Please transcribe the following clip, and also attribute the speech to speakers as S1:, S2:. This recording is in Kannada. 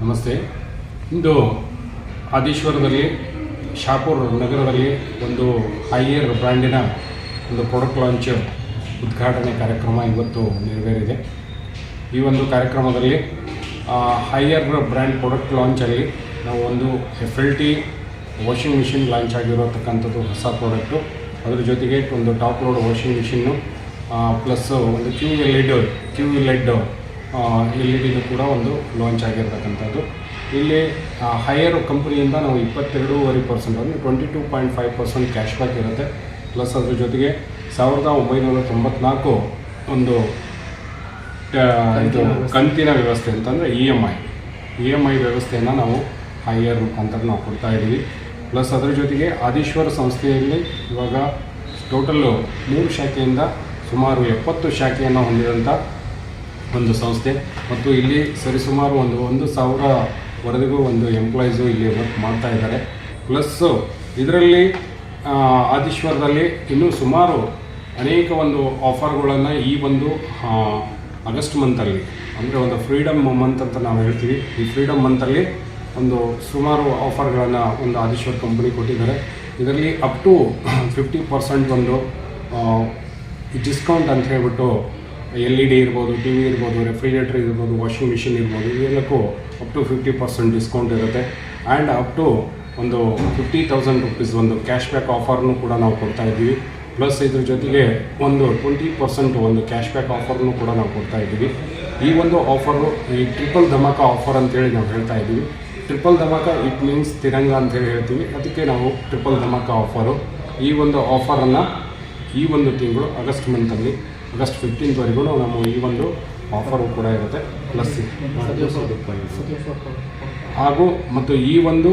S1: ನಮಸ್ತೆ. ಇಂದು ಆದೀಶ್ವರದಲ್ಲಿ, ಶಾಪುರ್ ನಗರದಲ್ಲಿ ಒಂದು ಹೈಯರ್ ಬ್ರ್ಯಾಂಡಿನ ಒಂದು ಪ್ರಾಡಕ್ಟ್ ಲಾಂಚ್ ಉದ್ಘಾಟನೆ ಕಾರ್ಯಕ್ರಮ ಇವತ್ತು ನೆರವೇರಿದೆ. ಈ ಒಂದು ಕಾರ್ಯಕ್ರಮದಲ್ಲಿ ಹೈಯರ್ ಬ್ರ್ಯಾಂಡ್ ಪ್ರಾಡಕ್ಟ್ ಲಾಂಚಲ್ಲಿ ನಾವು ಒಂದು F L T washing machine launch ಆಗಿರತಕ್ಕಂಥದ್ದು ಹೊಸ ಪ್ರಾಡಕ್ಟು ಅದ್ರ ಜೊತೆಗೆ ಒಂದು top load washing machine plus ಒಂದು Q L E D Q L E D L E ಡಿನೂ ಕೂಡ ಒಂದು ಲಾಂಚ್ ಆಗಿರ್ತಕ್ಕಂಥದ್ದು. ಇಲ್ಲಿ ಹೈಯರ್ ಕಂಪ್ನಿಯಿಂದ ನಾವು ಇಪ್ಪತ್ತೆರಡೂವರೆ ಪರ್ಸೆಂಟ್ ಅಂದರೆ twenty two point five percent cash back ಇರುತ್ತೆ. ಪ್ಲಸ್ ಅದ್ರ ಜೊತೆಗೆ ಸಾವಿರದ ಒಂಬೈನೂರ ತೊಂಬತ್ನಾಲ್ಕು ಒಂದು ಇದು ಕಂತಿನ ವ್ಯವಸ್ಥೆ. ಅಂತಂದರೆ E M I E M I ವ್ಯವಸ್ಥೆಯನ್ನು ನಾವು ಹೈಯರ್ ಮುಖಾಂತರ ನಾವು ಕೊಡ್ತಾ ಇದ್ದೀವಿ. ಪ್ಲಸ್ ಅದರ ಜೊತೆಗೆ ಆದೀಶ್ವರ ಸಂಸ್ಥೆಯಲ್ಲಿ ಇವಾಗ ಟೋಟಲ್ಲು ಮೂರು ಶಾಖೆಯಿಂದ ಸುಮಾರು ಎಪ್ಪತ್ತು ಶಾಖೆಯನ್ನು ಹೊಂದಿದಂಥ ಒಂದು ಸಂಸ್ಥೆ. ಮತ್ತು ಇಲ್ಲಿ ಸರಿಸುಮಾರು ಒಂದು ಒಂದು ಸಾವಿರವರೆಗೂ ಒಂದು ಎಂಪ್ಲಾಯೀಸು ಇಲ್ಲಿ ವರ್ಕ್ ಮಾಡ್ತಾ ಇದ್ದಾರೆ. ಪ್ಲಸ್ಸು ಇದರಲ್ಲಿ ಆದೀಶ್ವರದಲ್ಲಿ ಇನ್ನೂ ಸುಮಾರು ಅನೇಕ ಒಂದು ಆಫರ್ಗಳನ್ನು ಈ ಒಂದು ಆಗಸ್ಟ್ ಮಂತಲ್ಲಿ ಅಂದರೆ ಒಂದು ಫ್ರೀಡಮ್ ಮಂತ್ ಅಂತ ನಾವು ಹೇಳ್ತೀವಿ. ಈ ಫ್ರೀಡಮ್ ಮಂತಲ್ಲಿ ಒಂದು ಸುಮಾರು ಆಫರ್ಗಳನ್ನು ಒಂದು ಆದೀಶ್ವರ್ ಕಂಪ್ನಿ ಕೊಟ್ಟಿದ್ದಾರೆ. ಇದರಲ್ಲಿ ಅಪ್ ಟು ಫಿಫ್ಟಿ ಪರ್ಸೆಂಟ್ ಒಂದು ಡಿಸ್ಕೌಂಟ್ ಅಂತ ಹೇಳ್ಬಿಟ್ಟು ಎಲ್ ಇ ಡಿ ಇರ್ಬೋದು ಟಿ ವಿ ಇರ್ಬೋದು ರೆಫ್ರಿಜರೇಟರ್ ಇರ್ಬೋದು ವಾಷಿಂಗ್ ಮಿಷಿನ್ ಇರ್ಬೋದು, ಇವೆಲ್ಲಕ್ಕೂ up to fifty percent discount ಇರುತ್ತೆ. ಆ್ಯಂಡ್ ಅಪ್ ಟು ಒಂದು ಫಿಫ್ಟಿ ತೌಸಂಡ್ ರುಪೀಸ್ ಒಂದು ಕ್ಯಾಶ್ ಬ್ಯಾಕ್ ಆಫರ್ನು ಕೂಡ ನಾವು ಕೊಡ್ತಾ ಇದ್ದೀವಿ. ಪ್ಲಸ್ ಇದ್ರ ಜೊತೆಗೆ ಒಂದು ಟ್ವೆಂಟಿ ಪರ್ಸೆಂಟ್ ಒಂದು ಕ್ಯಾಶ್ ಬ್ಯಾಕ್ ಆಫರ್ನು ಕೂಡ ನಾವು ಕೊಡ್ತಾ ಇದ್ದೀವಿ. ಈ ಒಂದು ಆಫರು ಈ ಟ್ರಿಪಲ್ ಧಮಾಕ ಆಫರ್ ಅಂತೇಳಿ ನಾವು ಹೇಳ್ತಾ ಇದ್ದೀವಿ. ಟ್ರಿಪಲ್ ಧಮಾಕ ಇಟ್ ಮೀನ್ಸ್ ತಿರಂಗ ಅಂತೇಳಿ ಹೇಳ್ತೀವಿ. ಅದಕ್ಕೆ ನಾವು ಟ್ರಿಪಲ್ ಧಮಾಕ ಆಫರು ಈ ಒಂದು ಆಫರನ್ನು ಈ ಒಂದು ತಿಂಗಳು ಆಗಸ್ಟ್ ಮಂತಲ್ಲಿ ಆಗಸ್ಟ್ ಫಿಫ್ಟೀನ್ವರೆಗೂ ನಮ್ಮ ಈ ಒಂದು ಆಫರು ಕೂಡ ಇರುತ್ತೆ. ಪ್ಲಸ್ ಹಾಗೂ ಮತ್ತು ಈ ಒಂದು